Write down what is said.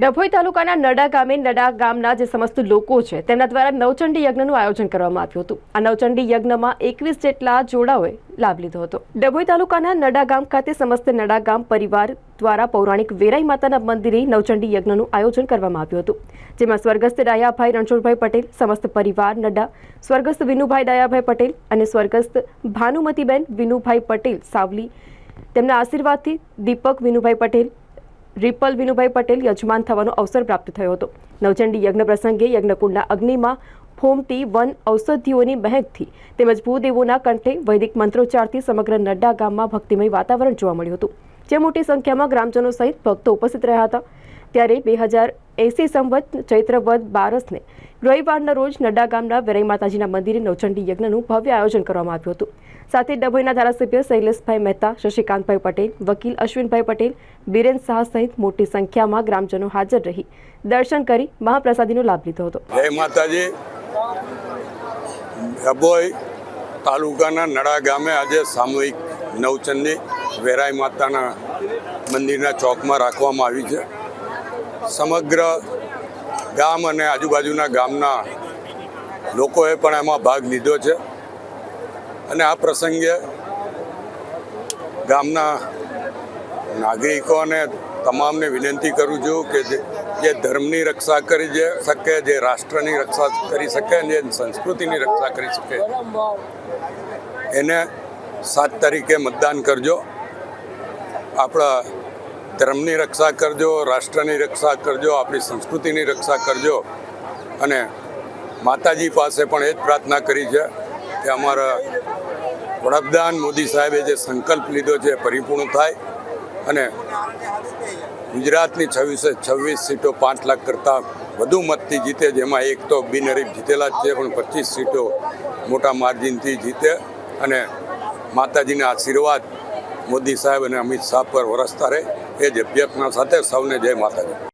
ડભોઈ તાલુકાના નડા ગામે નડા ગામના જે સમસ્ત લોકો છે, તેમના દ્વારા નવચંડી યજ્ઞનું આયોજન કરવામાં આવ્યું હતું. આ નવચંડી યજ્ઞમાં એકવીસ જેટલા જોડાઓએ લાભ લીધો હતો. ડભોઈ તાલુકાના નડા ગામ ખાતે સમસ્ત નડા ગામ પરિવાર દ્વારા પૌરાણિક વેરાઈ માતાના મંદિરે નવચંડી યજ્ઞનું આયોજન કરવામાં આવ્યું હતું. જેમાં સ્વર્ગસ્થ ડાયાભાઈ રણછોડભાઈ પટેલ, સમસ્ત પરિવાર, નડા, સ્વર્ગસ્થ વિનુભાઈ ડાયાભાઈ પટેલ અને સ્વર્ગસ્થ ભાનુમતીબેન વિનુભાઈ પટેલ સાવલી, તેમના આશીર્વાદથી દીપક વિનુભાઈ પટેલ રિપલ વિનુભાઈ પટેલ યજમાન થવાનો અવસર પ્રાપ્ત થયો હતો. નવચંડી યજ્ઞ પ્રસંગે યજ્ઞકુંડના અગ્નિમાં ફોમતી વન ઔષધિઓની મહેકથી તેમજ ભૂદેવોના કંઠે વૈદિક મંત્રોચ્ચારથી સમગ્ર નડ્ડા ગામમાં ભક્તિમય વાતાવરણ જોવા મળ્યું હતું. જે મોટી સંખ્યામાં ગ્રામજનો સહિત ભક્તો ઉપસ્થિત રહ્યા હતા. ત્યારે બે હજાર એંસી સંવત ચૈત્ર વદ બારસને રવિવારના રોજ નડ્ડા ગામના વેરાઈ માતાજીના મંદિરે નવચંડી યજ્ઞનું ભવ્ય આયોજન કરવામાં આવ્યું હતું. સાથે ડભોઈના ધારાસભ્ય શૈલેષભાઈ મહેતા, શશિકાંતભાઈ પટેલ, વકીલ અશ્વિનભાઈ પટેલ, બીરેન શાહ સહિત મોટી સંખ્યામાં ગ્રામજનો હાજર રહી દર્શન કરી મહાપ્રસાદીનો લાભ લીધો હતો. માતાજી. તાલુકાના નડા ગામે આજે સામૂહિક નવચંદી વેરાઈ માતાના મંદિરના ચોકમાં રાખવામાં આવી છે. સમગ્ર ગામ અને આજુબાજુના ગામના લોકોએ પણ એમાં ભાગ લીધો છે. અને આ પ્રસંગે ગામના નાગરિકોને તમામને વિનંતી કરું છું કે જે ધર્મની રક્ષા કરી શકે, જે રાષ્ટ્રની રક્ષા કરી શકે અને સંસ્કૃતિની રક્ષા કરી શકે, એને સાત તારીખે મતદાન કરજો. આપણા ધર્મની રક્ષા કરજો, રાષ્ટ્રની રક્ષા કરજો, આપણી સંસ્કૃતિની રક્ષા કરજો. અને માતાજી પાસે પણ એ જ પ્રાર્થના કરી છે કે અમારા વડાપ્રધાન મોદી સાહેબે જે સંકલ્પ લીધો છે પરિપૂર્ણ થાય અને ગુજરાતની છવ્વીસે છવ્વીસ સીટો પાંચ લાખ કરતાં વધુ મતથી જીતે, જેમાં એક તો બિનહરીફ જીતેલા જ છે, પણ પચીસ સીટો મોટા માર્જિનથી જીતે અને માતાજીના આશીર્વાદ મોદી સાહેબ અને અમિત શાહ પર વરસતા રહે. એ જ અભ્યર્થના સાથે સૌને જય માતાજી.